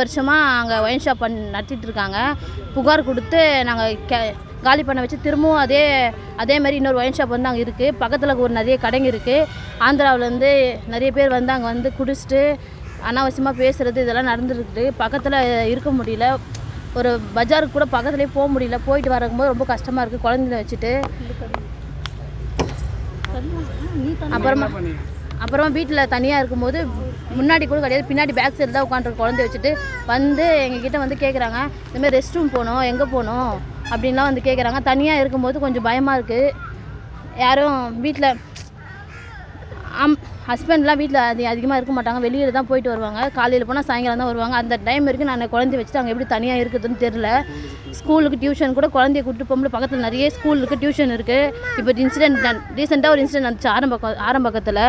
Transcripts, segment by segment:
வருஷமாக அங்கே wine shop பண் நடத்திட்டு இருக்காங்க. புகார் கொடுத்து நாங்கள் கே காலி பண்ண வச்சு திரும்பவும் அதே அதே மாதிரி இன்னொரு ஒயின் ஷாப் வந்து அங்கே இருக்குது பக்கத்தில் ஒரு நிறைய கடைங்க இருக்குது ஆந்திராவிலேருந்து நிறைய பேர் வந்து அங்கே வந்து குடிச்சிட்டு அனாவசியமாக பேசுகிறது இதெல்லாம் நடந்துருக்குது. பக்கத்தில் இருக்க முடியல. ஒரு பஜாருக்கு கூட பக்கத்துலேயே போக முடியல. போயிட்டு வரும்போது ரொம்ப கஷ்டமாக இருக்குது குழந்தைங்கள வச்சுட்டு. அப்புறமா அப்புறம் வீட்டில் தனியாக இருக்கும்போது முன்னாடி கூட கிடையாது. பின்னாடி பேக் சைடு தான் உட்காந்துருக்கு குழந்தை வச்சுட்டு வந்து எங்ககிட்ட வந்து கேட்குறாங்க இந்தமாதிரி ரெஸ்ட் ரூம் போகணும் எங்கே போகணும்? அப்படின்லாம் வந்து கேட்குறாங்க தனியாக இருக்கும்போது கொஞ்சம் பயமாக இருக்குது யாரும் வீட்டில் அம் ஹஸ்பண்ட்லாம் வீட்டில் அது அதிகமாக இருக்க மாட்டாங்க. வெளியில் தான் போயிட்டு வருவாங்க. காலையில் போனால் சாயங்காலம் தான் வருவாங்க. அந்த டைம் வரைக்கும் நான் குழந்தைய வச்சுட்டு அங்கே எப்படி தனியாக இருக்குதுன்னு தெரில ஸ்கூலுக்கு டியூஷன் கூட குழந்தைய கூப்பிட்டு போகும்போது பக்கத்தில் நிறைய ஸ்கூல் இருக்குது டியூஷன் இருக்குது இப்போ இன்சிடென்ட் ரீசெண்டாக ஒரு இன்சிடென்ட் நடந்துச்சு ஆரம்ப ஆரம்பக்கத்தில்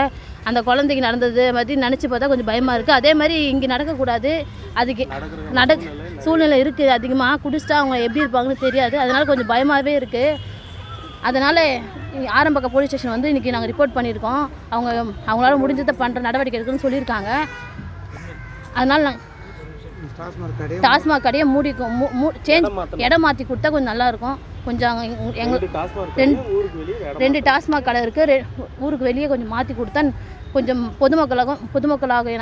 அந்த குழந்தைக்கு நடந்தது மாதிரி நினச்சி பார்த்தா கொஞ்சம் பயமாக இருக்குது அதே மாதிரி இங்கே நடக்கக்கூடாது. அதுக்கு நட சூழ்நிலை இருக்குது அதிகமாக குடிச்சிட்டா அவங்க எப்படி இருப்பாங்கன்னு தெரியாது. அதனால் கொஞ்சம் பயமாகவே இருக்குது அதனால் ஆரம்பக்க போலீஸ் ஸ்டேஷன் வந்து இன்றைக்கி நாங்கள் ரிப்போர்ட் பண்ணியிருக்கோம். அவங்க அவங்களால முடிஞ்சதை பண்ணுற நடவடிக்கை எடுக்குன்னு சொல்லியிருக்காங்க. அதனால் நாங்கள் டாஸ்மாக் கடை டாஸ்மாக் கடையை மூடிக்கும் மூ மூ சேஞ்ச் இடம் மாற்றி கொடுத்தா கொஞ்சம் நல்லாயிருக்கும் கொஞ்சம் அங்கே எங்கள் ரெண்டு ரெண்டு டாஸ்மாக் கடை இருக்குது ஊருக்கு வெளியே கொஞ்சம் மாற்றி கொடுத்தா கொஞ்சம் பொதுமக்களாகும் பொதுமக்களாக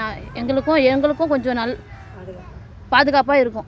எங்களுக்கும் எங்களுக்கும் கொஞ்சம் நல் பாதுகாப்பாக இருக்கும்.